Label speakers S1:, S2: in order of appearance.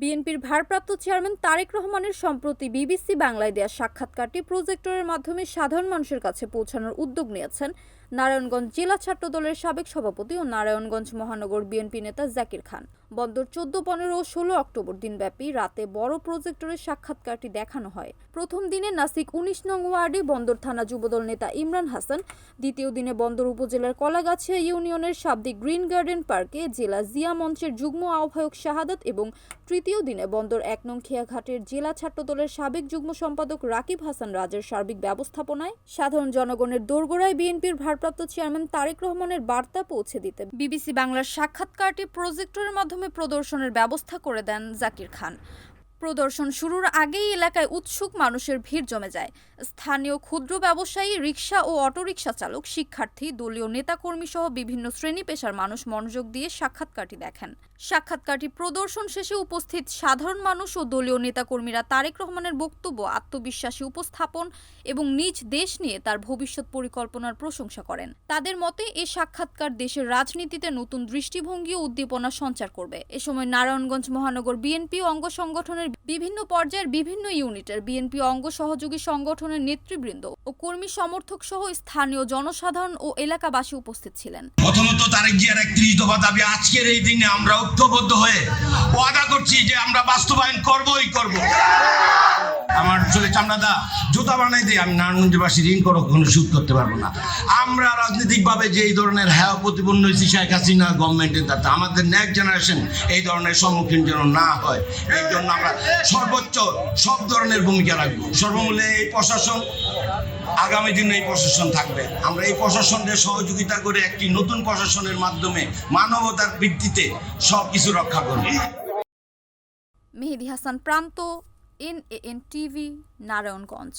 S1: বিএনপির ভারপ্রাপ্ত চেয়ারম্যান তারেক রহমানের সম্প্রতি বিবিসি বাংলায় দেওয়া সাক্ষাৎকারটি প্রজেক্টরের মাধ্যমে সাধারণ মানুষের কাছে পৌঁছানোর উদ্যোগ নিয়েছেন নারায়ণগঞ্জ জেলা ছাত্রদলের সাবেক সভাপতি ও নারায়ণগঞ্জ মহানগর বিএনপি নেতা জাকির খান। বন্দর চোদ্দ, পনেরো ও ষোলো অক্টোবর দিনব্যাপী রাতে বড় প্রজেক্টরের সাক্ষাৎকারটি দেখানো হয়। প্রথম দিনে নাসিক উনিশ নং ওয়ার্ডে বন্দর থানা যুবদল নেতা ইমরান হাসান, দ্বিতীয় দিনে বন্দর উপজেলার কলাগাছিয়া ইউনিয়নের শাব্দিক গ্রিন গার্ডেন পার্কে জেলা জিয়া মঞ্চের যুগ্ম আহ্বায়ক শাহাদাত এবং তৃতীয় দিনে বন্দর এক নং খেয়াঘাটের জেলা ছাত্রদলের সাবেক যুগ্ম সম্পাদক রাকিব হাসান রাজের সার্বিক ব্যবস্থাপনায় সাধারণ জনগণের দোরগোড়ায় বিএনপির ভারপ্রাপ্ত চেয়ারম্যান তারেক রহমানের বার্তা পৌঁছে দিতে। বিবিসি বাংলার সাক্ষাৎকারটি প্রজেক্টরের মাধ্যমে প্রদর্শনের ব্যবস্থা করে দেন জাকির খান। প্রদর্শন শুরুর আগেই এলাকায় উৎসুক মানুষের ভিড় জমে যায়। স্থানীয় ক্ষুদ্র ব্যবসায়ী রিক্সা ও অটোরিকশা চালক, শিক্ষার্থী, দলীয় নেতাকর্মী সহ বিভিন্ন শ্রেণি পেশার মানুষ মনোযোগ দিয়ে সাক্ষাৎকারটি দেখেন। সাক্ষাৎকারটি প্রদর্শন শেষে উপস্থিত সাধারণ মানুষ ও দলীয় নেতাকর্মীরা তারেক রহমানের বক্তব্য, আত্মবিশ্বাসী উপস্থাপন এবং নিজ দেশ নিয়ে তার ভবিষ্যৎ পরিকল্পনার প্রশংসা করেন। তাদের মতে এই সাক্ষাৎকার দেশের রাজনীতিতে নতুন দৃষ্টিভঙ্গি ও উদ্দীপনা সঞ্চার করবে। এ সময় নারায়ণগঞ্জ মহানগর বিএনপি অঙ্গ সংগঠনের বিভিন্ন পর্যায়ের বিভিন্ন ইউনিটের বিএনপি অঙ্গ সহযোগী সংগঠনের নেতৃবৃন্দ ও কর্মী সমর্থক সহ স্থানীয় জনসাধারণ ও এলাকাবাসী উপস্থিত ছিলেন।
S2: প্রথমত তারেক জিয়ার একত্রিশ দফা দাবি, আজকের এই দিনে আমরা ঐক্যবদ্ধ হয়ে ওয়াদা করছি যে আমরা বাস্তবায়ন করবই করব। আমার চামড়াদা জুতা বানাই দিয়ে আমি নারায়ণগঞ্জবাসী ঋণ করো কখনো সুদ করতে পারব না। আমরা রাজনৈতিকভাবে যে এই ধরনের হ্যাঁ প্রতিপন্ন হয়েছি, শেখ হাসিনা গভর্নমেন্টের দ্বারা আমাদের নেক্সট জেনারেশন এই ধরনের সম্মুখীন যেন না হয়। এই জন্য আমরা সর্বোচ্চ সব ধরনের ভূমিকা রাখব। সর্বমূল্যে এই প্রশাসন, আগামী দিনে এই প্রশাসন থাকবে। আমরা এই প্রশাসনের সহযোগিতা করে একটি নতুন প্রশাসনের মাধ্যমে মানবতার ভিত্তিতে সব কিছু রক্ষা করব।
S1: Mehedi Hasan Pranta N A N TV Narayanganj